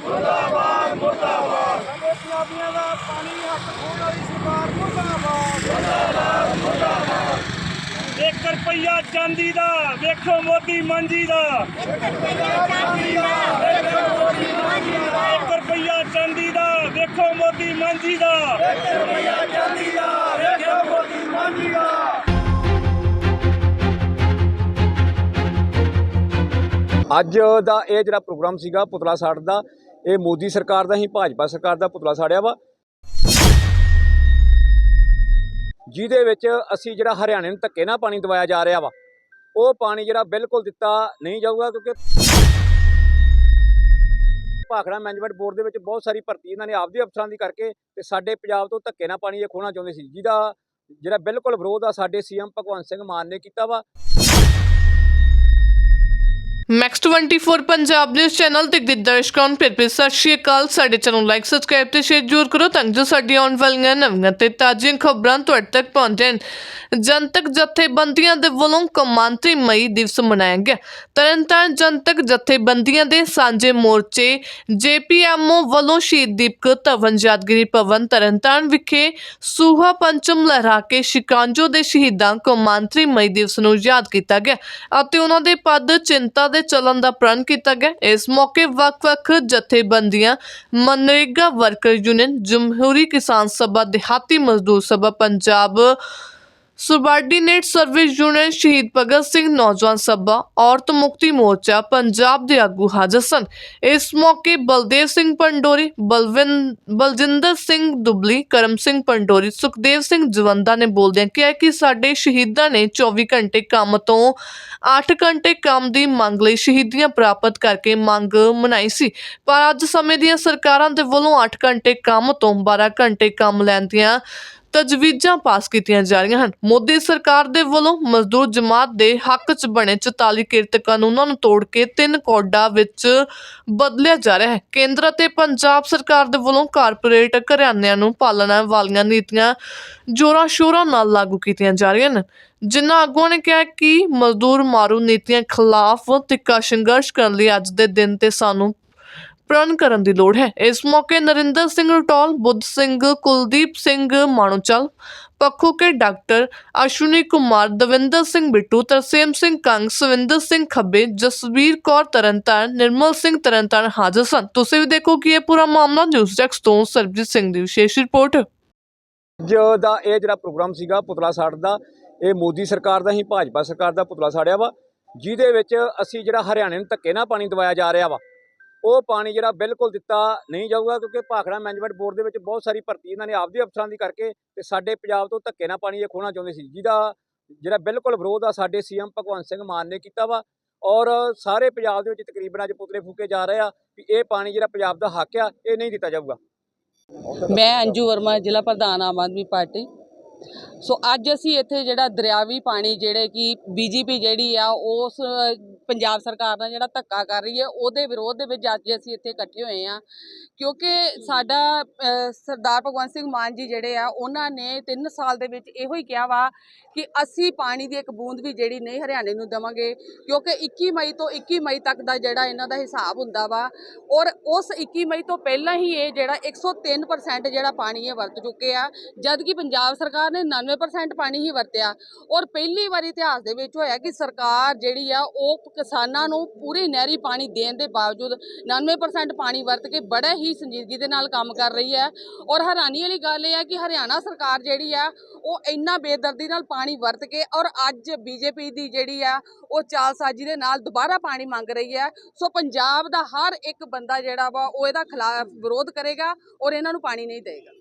ਮੁਰਦਾਬਾਦ ਮੁਰਦਾਬਾਦ। ਸਾਡੇ ਪੰਜਾਬੀਆਂ ਦਾ ਪਾਣੀ ਹੱਕ ਖੋਣ ਵਾਲੀ ਸਰਕਾਰ ਮੁਰਦਾਬਾਦ। ਮੁਰਦਾਬਾਦ ਮੁਰਦਾਬਾਦ। 1 ਰੁਪਈਆ ਚਾਂਦੀ ਦਾ ਵੇਖੋ ਮੋਦੀ ਮੰਜੀ ਦਾ। 1 ਰੁਪਈਆ ਚਾਂਦੀ ਦਾ ਵੇਖੋ ਮੋਦੀ ਮੰਜੀ ਦਾ। ਅੱਜ ਦਾ ਇਹ ਜਿਹੜਾ ਪ੍ਰੋਗਰਾਮ ਸੀਗਾ ਪੁਤਲਾ ਸਾੜ ਦਾ ਇਹ ਮੋਦੀ ਸਰਕਾਰ ਦਾ ਹੀ, ਭਾਜਪਾ ਸਰਕਾਰ ਦਾ ਪੁਤਲਾ ਸਾੜਿਆ ਵਾ। ਜਿਹਦੇ ਵਿੱਚ ਅਸੀਂ ਜਿਹੜਾ ਹਰਿਆਣੇ ਨੂੰ ਧੱਕੇ ਨਾਲ ਪਾਣੀ ਦਵਾਇਆ ਜਾ ਰਿਹਾ ਵਾ, ਉਹ ਪਾਣੀ ਜਿਹੜਾ ਬਿਲਕੁਲ ਦਿੱਤਾ ਨਹੀਂ ਜਾਊਗਾ ਕਿਉਂਕਿ ਭਾਖੜਾ ਮੈਨੇਜਮੈਂਟ ਬੋਰਡ ਦੇ ਵਿੱਚ ਬਹੁਤ ਸਾਰੀ ਭਰਤੀ ਇਹਨਾਂ ਨੇ ਆਪਦੇ ਅਫਸਰਾਂ ਦੀ ਕਰਕੇ ਤੇ ਸਾਡੇ ਪੰਜਾਬ ਤੋਂ ਧੱਕੇ ਨਾਲ ਪਾਣੀ ਇਹ ਖੋਣਾ ਚਾਹੁੰਦੇ ਸੀ। ਜਿਹਦਾ ਜਿਹੜਾ ਬਿਲਕੁਲ ਵਿਰੋਧ ਆ, ਸਾਡੇ ਸੀਐਮ ਭਗਵੰਤ ਸਿੰਘ ਮਾਨ ਨੇ ਕੀਤਾ ਵਾ। ਮੈਕਸ 24 ਪੰਜਾਬ ਨਿਊਜ਼ ਚੈਨਲ ਤੇ ਦੇ ਦਰਸ਼ਕਾਂ ਨੂੰ ਫਿਰ ਫਿਰ ਸਤਿ ਸ਼੍ਰੀ ਅਕਾਲ। ਸਾਡੇ ਚੈਨਲ ਲਾਈਕ ਸਬਸਕ੍ਰਾਈਬ ਤੇ ਸ਼ੇਅਰ ਜ਼ਰੂਰ ਕਰੋ ਤਾਂ ਜੋ ਸਾਡੀਆਂ ਆਉਣ ਵਾਲੀਆਂ ਨਵੀਆਂ ਤੇ ਤਾਜ਼ੀਆਂ ਖਬਰਾਂ ਤੁਹਾਡੇ ਤੱਕ ਪਹੁੰਚਣ ਜਨਤਕ ਜਥੇਬੰਦੀਆਂ ਦੇ ਵੱਲੋਂ ਕੌਮਾਂਤਰੀ ਮਈ ਦਿਵਸ ਮਨਾਇਆ ਗਿਆ। ਤਰਨਤਾਰਨ ਜਨਤਕ ਜਥੇਬੰਦੀਆਂ ਦੇ ਸਾਂਝੇ ਮੋਰਚੇ ਜੇਪੀਐਮਓ ਵੱਲੋਂ ਸ਼ਹੀਦ ਦੀਪਕ ਧਵਨ ਯਾਦਗਿਰੀ ਭਵਨ ਤਰਨਤਾਰਨ ਵਿਖੇ ਸੂਹਾ ਪੰਚਮ ਲਹਿਰਾ ਕੇ ਸ਼ਿਕਾਂਜੋ ਦੇ ਸ਼ਹੀਦਾਂ ਕੌਮਾਂਤਰੀ ਮਈ ਦਿਵਸ ਨੂੰ ਯਾਦ ਕੀਤਾ ਗਿਆ ਅਤੇ ਉਹਨਾਂ ਦੇ ਪਦ ਚਿੰਤਾ ਦੇ ਚੱਲਣ ਦਾ ਪ੍ਰਣ ਕੀਤਾ ਗਿਆ। ਇਸ ਮੌਕੇ ਵੱਖ-ਵੱਖ ਜਥੇਬੰਦੀਆਂ, ਮਨਰੇਗਾ ਵਰਕਰ ਯੂਨੀਅਨ, ਜਮਹੂਰੀ Kisan Sabha, Dihati Mazdoor Sabha, Punjab subordinate service union Shaheed Bhagat Singh ਨੌਜਵਾਨ ਸਭਾ, ਔਰਤ ਮੁਕਤੀ ਮੋਰਚਾ ਪੰਜਾਬ ਦੇ ਆਗੂ ਹਾਜ਼ਰ ਸਨ। ਇਸ ਮੌਕੇ ਬਲਦੇਵ ਸਿੰਘ ਪੰਡੋਰੀ ਬਲਵਿੰਦ ਬਲਜਿੰਦਰ ਸਿੰਘ ਦੁਬਲੀ, ਕਰਮ ਸਿੰਘ ਪੰਡੋਰੀ, ਸੁਖਦੇਵ ਸਿੰਘ ਜਵੰਦਾ ਨੇ ਬੋਲਦਿਆਂ ਕਿਹਾ ਕਿ ਸਾਡੇ ਸ਼ਹੀਦਾਂ ਨੇ 24 ਘੰਟੇ ਕੰਮ ਤੋਂ 8 ਘੰਟੇ ਕੰਮ ਦੀ ਮੰਗ ਲਈ ਸ਼ਹੀਦੀਆਂ ਪ੍ਰਾਪਤ ਕਰਕੇ ਮੰਗ ਮਨਾਈ ਸੀ। ਪਰ ਅੱਜ ਸਮੇਂ ਦੀਆਂ ਸਰਕਾਰਾਂ ਦੇ ਵੱਲੋਂ 8 ਘੰਟੇ ਕੰਮ ਤੋਂ 12 ਘੰਟੇ ਕੰਮ ਲੈਣ ਦੀਆਂ ਤਜਵੀਜ਼ਾਂ ਪਾਸ ਕੀਤੀਆਂ ਜਾ ਰਹੀਆਂ ਹਨ। ਮੋਦੀ ਸਰਕਾਰ ਦੇ ਵੱਲੋਂ ਮਜ਼ਦੂਰ ਜਮਾਤ ਦੇ ਹੱਕ 'ਚ ਬਣੇ 44 ਕਿਰਤ ਕਾਨੂੰਨਾਂ ਨੂੰ ਤੋੜ ਕੇ ਤਿੰਨ ਕੋਡਾਂ ਵਿੱਚ ਬਦਲਿਆ ਜਾ ਰਿਹਾ ਹੈ। ਕੇਂਦਰ ਅਤੇ ਪੰਜਾਬ ਸਰਕਾਰ ਦੇ ਵੱਲੋਂ ਕਾਰਪੋਰੇਟ ਘਰਾਣਿਆਂ ਨੂੰ ਪਾਲਣਾ ਵਾਲੀਆਂ ਨੀਤੀਆਂ ਜੋਰਾਂ ਸ਼ੋਰਾਂ ਨਾਲ ਲਾਗੂ ਕੀਤੀਆਂ ਜਾ ਰਹੀਆਂ ਹਨ। ਜਿਨ੍ਹਾਂ ਆਗੂਆਂ ਨੇ ਕਿਹਾ ਕਿ ਮਜ਼ਦੂਰ ਮਾਰੂ ਨੀਤੀਆਂ ਖਿਲਾਫ ਤਿੱਖਾ ਸੰਘਰਸ਼ ਕਰਨ ਲਈ ਅੱਜ ਦੇ ਦਿਨ ਤੇ ਸਾਨੂੰ ਪ੍ਰਣ ਕਰਨ ਦੀ ਲੋੜ ਹੈ। ਇਸ ਮੌਕੇ ਨਰਿੰਦਰ ਸਿੰਘ ਰਟੌਲ, ਬੁੱਧ ਸਿੰਘ, ਕੁਲਦੀਪ ਸਿੰਘ ਮਾਣੋਚਲ, ਪੱਖੂ ਕੇ ਡਾਕਟਰ ਅਸ਼ਵਨੀ ਕੁਮਾਰ, ਦਵਿੰਦਰ ਸਿੰਘ ਬਿੱਟੂ, ਤਰਸੇਮ ਸਿੰਘ ਕੰਗ, ਸਵਿੰਦਰ ਸਿੰਘ ਖੱਬੇ, ਜਸਵੀਰ ਕੌਰ ਤਰਨਤਾਰਨ, ਨਿਰਮਲ ਸਿੰਘ ਤਰਨਤਾਰਨ ਹਾਜ਼ਰ ਸਨ। ਤੁਸੀਂ ਵੀ ਦੇਖੋ ਕਿ ਇਹ ਪੂਰਾ ਮਾਮਲਾ ਨਿਊਜ਼ ਡੈਸਕ ਤੋਂ ਸਰਬਜੀਤ ਸਿੰਘ ਦੀ ਵਿਸ਼ੇਸ਼ ਰਿਪੋਰਟ। ਅੱਜ ਦਾ ਇਹ ਜਿਹੜਾ ਪ੍ਰੋਗਰਾਮ ਸੀਗਾ ਪੁਤਲਾ ਸਾੜ ਦਾ, ਇਹ ਮੋਦੀ ਸਰਕਾਰ ਦਾ ਹੀ, ਭਾਜਪਾ ਸਰਕਾਰ ਦਾ ਪੁਤਲਾ ਸਾੜਿਆ ਵਾ, ਜਿਹਦੇ ਵਿੱਚ ਅਸੀਂ ਜਿਹੜਾ ਹਰਿਆਣੇ ਨੂੰ ਧੱਕੇ ਨਾਲ ਪਾਣੀ ਦਵਾਇਆ ਜਾ ਰਿਹਾ ਵਾ। ਉਹ ਪਾਣੀ ਜਿਹੜਾ ਬਿਲਕੁਲ ਦਿੱਤਾ ਨਹੀਂ ਜਾਊਗਾ ਕਿਉਂਕਿ ਭਾਖੜਾ ਮੈਨੇਜਮੈਂਟ ਬੋਰਡ ਦੇ ਵਿੱਚ ਬਹੁਤ ਸਾਰੀ ਭਰਤੀ ਇਹਨਾਂ ਨੇ ਆਪਦੇ ਅਫਸਰਾਂ ਦੀ ਕਰਕੇ ਤੇ ਸਾਡੇ ਪੰਜਾਬ ਤੋਂ ਧੱਕੇ ਨਾਲ ਪਾਣੀ ਇਹ ਖੋਣਾ ਚਾਹੁੰਦੇ ਸੀ, ਜਿਹਦਾ ਜਿਹੜਾ ਬਿਲਕੁਲ ਵਿਰੋਧ ਆ ਸਾਡੇ ਸੀਐਮ ਭਗਵੰਤ ਸਿੰਘ ਮਾਨ ਨੇ ਕੀਤਾ ਵਾ ਔਰ ਸਾਰੇ ਪੰਜਾਬ ਦੇ ਵਿੱਚ ਤਕਰੀਬਨ ਅੱਜ ਪੁਤਲੇ ਫੂਕੇ ਜਾ ਰਹੇ ਆ ਵੀ ਇਹ ਪਾਣੀ ਜਿਹੜਾ ਪੰਜਾਬ ਦਾ ਹੱਕ ਆ, ਇਹ ਨਹੀਂ ਦਿੱਤਾ ਜਾਊਗਾ। ਮੈਂ ਅੰਜੂ ਵਰਮਾ, ਜ਼ਿਲ੍ਹਾ ਪ੍ਰਧਾਨ ਆਮ ਆਦਮੀ ਪਾਰਟੀ। ਸੋ ਅੱਜ ਅਸੀਂ ਇੱਥੇ ਜਿਹੜਾ ਦਰਿਆਵੀ ਪਾਣੀ ਜਿਹੜੇ ਕਿ ਬੀਜੇਪੀ ਜਿਹੜੀ ਆ, ਉਸ ਪੰਜਾਬ ਸਰਕਾਰ ਨਾਲ ਜਿਹੜਾ ਧੱਕਾ ਕਰ ਰਹੀ ਹੈ ਉਹਦੇ ਵਿਰੋਧ ਦੇ ਵਿੱਚ ਅੱਜ ਅਸੀਂ ਇੱਥੇ ਇਕੱਠੇ ਹੋਏ ਆ ਕਿਉਂਕਿ ਸਾਡਾ ਸਰਦਾਰ ਭਗਵੰਤ ਸਿੰਘ ਮਾਨ ਜੀ ਜਿਹੜੇ ਆ ਉਹਨਾਂ ਨੇ 3 ਸਾਲ ਦੇ ਵਿੱਚ ਇਹੋ ਹੀ ਕਿਹਾ ਵਾ ਕਿ ਅਸੀਂ ਪਾਣੀ ਦੀ ਇੱਕ ਬੂੰਦ ਵੀ ਜਿਹੜੀ ਨਹੀਂ ਹਰਿਆਣੇ ਨੂੰ ਦੇਵਾਂਗੇ ਕਿਉਂਕਿ 21 ਮਈ ਤੋਂ 21 ਮਈ ਤੱਕ ਦਾ ਜਿਹੜਾ ਇਹਨਾਂ ਦਾ ਹਿਸਾਬ ਹੁੰਦਾ ਵਾ ਔਰ ਉਸ 21 ਮਈ ਤੋਂ ਪਹਿਲਾਂ ਹੀ ਇਹ ਜਿਹੜਾ 103% ਜਿਹੜਾ ਪਾਣੀ ਇਹ ਵਰਤ ਚੁੱਕੇ ਆ ਜਦ ਕਿ ਪੰਜਾਬ ਸਰਕਾਰ ਨੇ 99% ਪਾਣੀ ਹੀ ਵਰਤਿਆ। ਔਰ ਪਹਿਲੀ ਵਾਰੀ ਇਤਿਹਾਸ ਦੇ ਵਿੱਚ ਹੋਇਆ ਕਿ ਸਰਕਾਰ ਜਿਹੜੀ ਆ ਉਹ ਕਿਸਾਨਾਂ ਨੂੰ ਪੂਰੀ ਨਹਿਰੀ ਪਾਣੀ ਦੇਣ ਦੇ ਬਾਵਜੂਦ 99% ਪਾਣੀ ਵਰਤ ਕੇ ਬੜਾ ਹੀ ਸੰਜੀਦਗੀ ਦੇ ਨਾਲ ਕੰਮ ਕਰ ਰਹੀ ਹੈ। ਔਰ ਹੈਰਾਨੀ ਵਾਲੀ ਗੱਲ ਇਹ ਹੈ ਕਿ ਹਰਿਆਣਾ ਸਰਕਾਰ ਜਿਹੜੀ ਹੈ, ਉਹ ਇੰਨਾ ਬੇਦਰਦੀ ਨਾਲ ਪਾਣੀ ਵਰਤ ਕੇ ਔਰ ਅੱਜ ਬੀਜੇਪੀ ਦੀ ਜਿਹੜੀ ਆ ਉਹ ਚਾਲਸਾਜ਼ੀ ਦੇ ਨਾਲ ਦੁਬਾਰਾ ਪਾਣੀ ਮੰਗ ਰਹੀ ਹੈ। ਸੋ ਪੰਜਾਬ ਦਾ ਹਰ ਇੱਕ ਬੰਦਾ ਜਿਹੜਾ ਵਾ, ਉਹ ਇਹਦਾ ਖਿਲਾਫ ਵਿਰੋਧ ਕਰੇਗਾ ਔਰ ਇਹਨਾਂ ਨੂੰ ਪਾਣੀ ਨਹੀਂ ਦੇਗਾ।